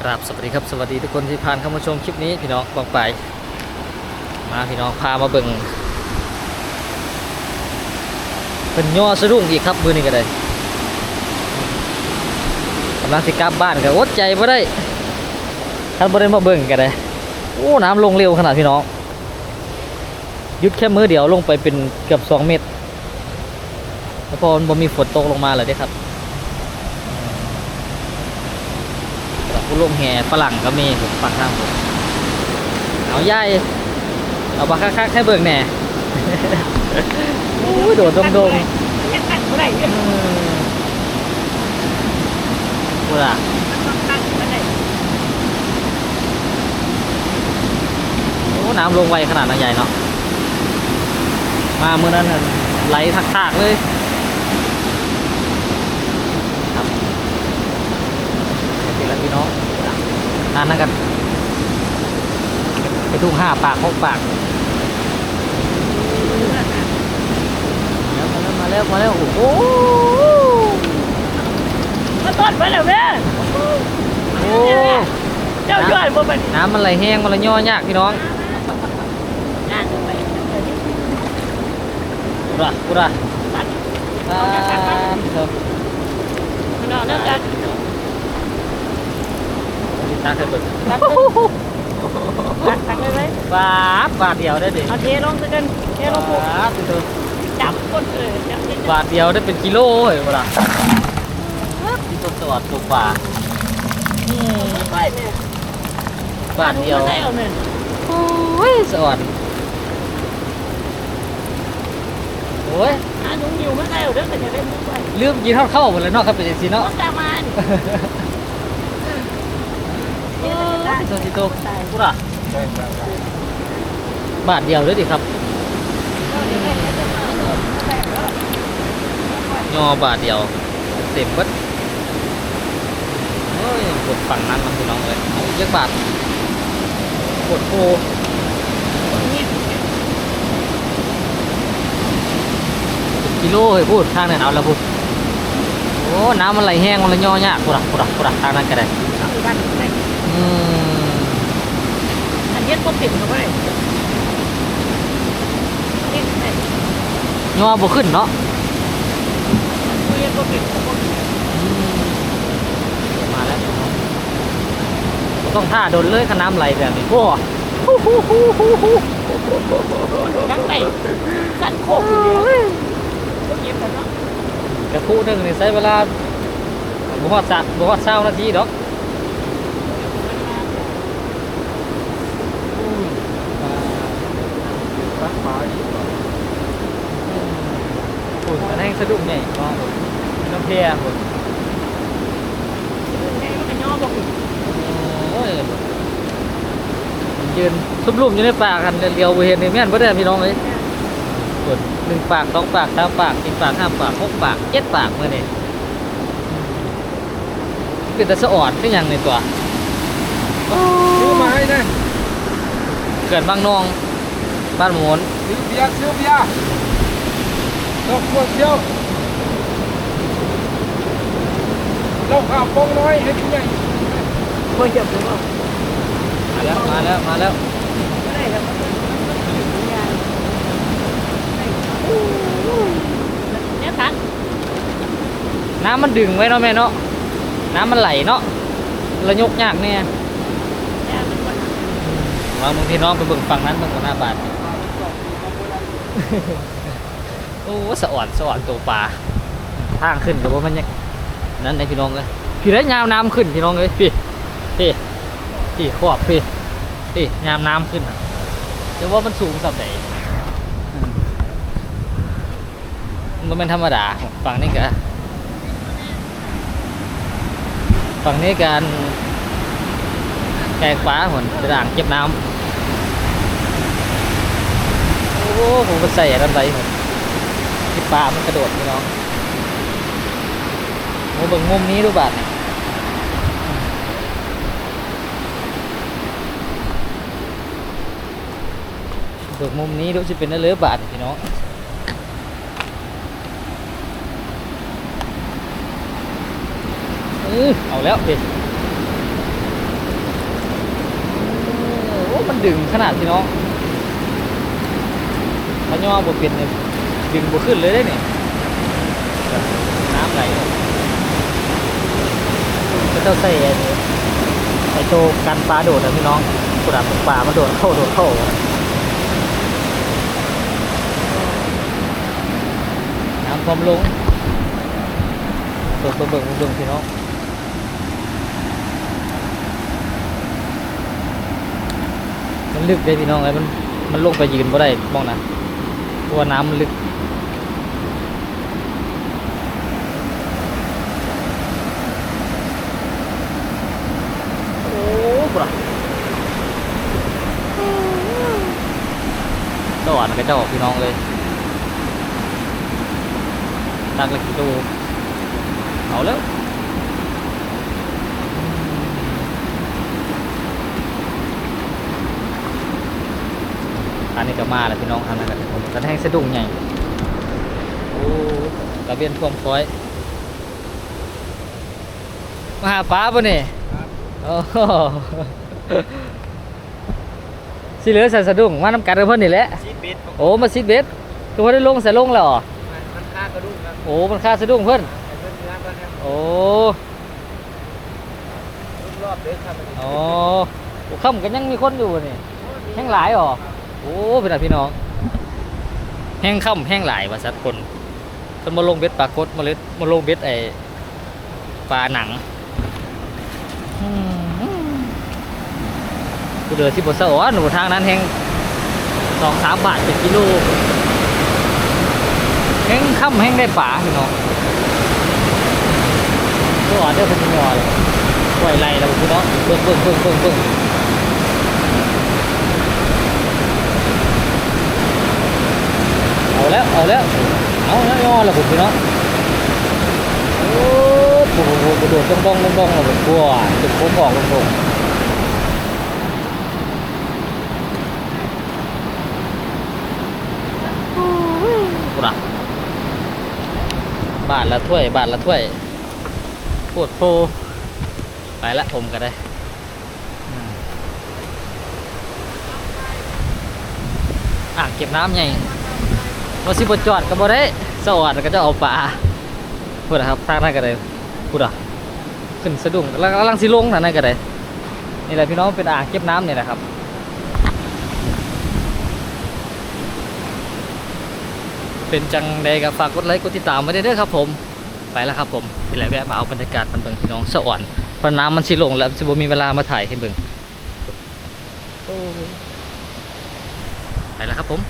ครับสวัสดีครับสวัสดีทุกคนที่ผ่านเข้ามาชมคลิปนี้พี่น้องบองไป มาพี่น้องพามาเบิ่งเป็นย่อสะดุ้งอีกครับมือนี้ก็ได้กำลังสิกลับบ้านก็อดใจบ่ได้ท่านบ่ได้มาเบิ่งก็ได้โอ้น้ำลงเร็วขนาดพี่น้องยุดแค่มือเดียวลงไปเป็นเกือบ2เมตรแล้วพอมันมีฝนตกลงมาเลยเด้ครับ กับผู้ ลงแห่ฝรั่งก็มีผมฟังทางผมเอาย่ายเอาบาคักๆให้เบิ่งแหน่โอ้ยโดดดงดงยังตั้งบ่ได้ยังพูดอะตั้งบ่ได้โอ้น้ำลงไวขนาดนั้นใหญ่เนาะมาเมื่อนั้นไหลทักๆเลยครับนี่แหละพี่น้อง อ่านนั่นกันไปทุ่งห้าปากหกปากมาแล้วมาแล้วมาแล้วโอ้โหมาต้นไปแล้วแม่โอ้เจ้ายอดบ่บัดน้ำมันไหลแห้งมันไหลย่อยากพี่น้องนั่นไปกูระกูระตัดอ่าเถอะมันเอาแล้วกัน ตาเคยเปิดตัดตัดตัดเลยไหมบาทบาทเดียวได้ดิเอาเทลงซะกันเทลงปุ๊บบาทเถอะจับคนเออจับจับบาทเดียวได้เป็นกิโลเฮ้ยกูระที่ตัวสวัสดิ์ตัวป่าไปแม่บาทเดียวได้เอาแม่โอ้ยสวัสดิ์โอ้ยหาหนุ่มอยู่ไมาได้เอาเด้อก็จะได้มุกไปลืมกินข้าวเข้าหมดเลยเนาะครับเป็นอย่างนี้ต้เนาะตามมานี่โอ้ยตัวที่ตัวกูระบาทเดียวเลยดิครับยอบาทเดียว เต็มบัดโอ้ยกดฝั่งนั้นมันพี่น้องเลยเอาเยอะบาทกดโคกิโลเฮ้ยพูดทางนั้นเอาละพูดโอ้ น้ำมันไหลแห้งมันเลยย่อยากกูรักกูรักกูรักทางนั้นก็ได้อืม อันเย็ติดก็บ่ได้นี่ไอ้ย่อบ่ขึ้นเนาะเย็ดบ่ติดก็บ่อืมาแล้วต้องท่าโดนเลยขน้ำไหลแบบนี้โอ้ฮู้ฮู้ฮู้ฮู้ฮู้ยังไงกันโคกเดียเก็บกันเนาะกระคู่หนึงนี่ใช้เวลาบ่ฮอดสะบ่ฮอด20นาทีดอกปลาอีกโอ้ยมันแห้ง สะดุ้งใหญ่เนาะน้ำเพียพุ่นแม่ก็ย่อบ่ขึ้นโอ้ยยืนซุบลุ่มอยู่ในปากกันเรียวๆบ่เห็นนี่แม่นบ่ได้พี่น้องเอ้ยส่วนหนึ่งปากสองปากสามปากสี่ปากห้าปากหกปากเจ็ดปากมื้อนี้เป็นแต่สะอ่อนคือหยังในตัวซื้อมาให้นะเกิดบางนอง บ้านหมุนซื้อเบียร์ซื้อเบียร์ ดอกขวดเดียว เราข้าวปองน้อยให้ผู้ใหญ่บ่เก็บหรือเปล่ามาแล้ว มาแล้ว มาแล้วบ่ได้ครับเนี่ยทันน้ำมันดึงไว้เนาะแม่เนาะ น้ำมันไหลเนาะระยกยากเนี่ยเนี่ยมันบ่วางบางทีน้องไปเบิ่งฝั่งนั้นเบิ่งหน้าบาท โอ้สะอ่อนสะอ่อนตัวปลาทางขึ้นกับว่ามันยังนั่นไอพี่น้องเลยพี่ได้ยามน้ำขึ้นพี่น้องเลยพี่พี่พี่ขอบพี่พี่ยามน้ำขึ้นอะแต่ว่ามันสูงสับไหนมันเป็นธรรมดาฝั่งนี้ก็ฝั่งนี้การแกงฟ้าหนกระด่างเก็บน้ำโอ้โหผมก็ใส่อะไรไปหมด ที่ปลามันกระโดดพี่น้องโอ้เบิ่งมุมนี้ดูบาดเนี่ยบิ่งมุมนี้ดูจะเป็นอะไรเลือบาดพี่น้องเออเอาแล้วพี่ดึงขนาดพี่น้องถ้าย่อบ่เป็นเนี่ย ดึงบ่ขึ้นเลยได้เนี่ยน้ำไหลกก็ต้องใส่ไอ้นี่ไอโตวกันปลาโดดนะพี่น้องกระดาษปลามันโดดเข้าโดดเข้าน้ำความลงเบิ่งเบิ่งเบิ่งเบิ่งพี่น้องมันลึกเลยพี่น้องไอ้มันมันลงไปยืนบ่ได้มองนะเพราะว่าน้ำมันลึกโอ้ปะ สวรรค์กระเจ้าพี่น้องเลยตักละกิโลเอาแล้วอันนี้ก็มาแล้วพี่น้องทำอะไรกันผมกระแทงสะดุ้งใหญ่โอ้กระเบียนท่วมซอยมาหาป้าป่ะนี่โอ้โห สิเหลือใส่สะดุ้งมาน้ำกัดกับเพิ่นนี่แหละชีปิดโอ้มาซิดเบสคือว่าได้ลงใส่ลงแล้วเหรอมันค่ากระดุมครับโอ้มันค่าสะดุ้งเพิ่นแต่เพื่อนเนื้อก็เนี่ยโอ้รอบเด้อครับโอ้โอ้ค่ำกันยังมีคนอยู่นี่แห้งหลายเหรอโอ้เป็นอะพี่น้องแห้งค่ำแห้งหลายว่าสัตว์คนเพิ่นมาลงเบ็ดปลากดมาเล็ดมาลงเบ็ดไอ้ปลาหนังอืม กูเดือที่บนสะอ้อหนูทางนั้นแห้งสองสามบาทเป็นกิโลแห้งค่ำแห้งได้ปลาพี่น้องตัวอ่อนเด้อเป็นตัวอ่อนเลยปล่อยไรแล้วพี่น้องเบิ่งเบิ่งเบิ่งเบิ่งเบิ่งเอาแล้วเอาแล้วเอาแล้วย่อแล้วพี่น้องโอ้โหกระโดดจ้องจ้องจ้องจ้องเลยกลัวจุดโค้งออกลงลงกูนะ บาทละถ้วย บาทละถ้วยปวดโพไปละผมก็ได้อ่างเก็บน้ำใหญ่มาสิบจอดก็บ่ได้สวัสดก็จะเอาปลาพูดนะครับทางนั้นก็ได้พูดอะขึ้นสะดุ้งแล้วกำลังสิลงทางนั้นก็ได้นี่แหละพี่น้องเป็นอ่างเก็บน้ำเนี่แหละครับ เป็นจังใดก็ฝากกดไลค์กดติดตามไว้ด้วยเด้อครับผม ไปแล้วครับผมนี่แหละแวะมาเอาบรรยากาศมันเบิ่งพี่น้องสะอ่อนเพราะน้ำมันสิลงแล้วสิบ่มีเวลามาถ่ายให้เบิ่งโอ้ไปแล้วครับผม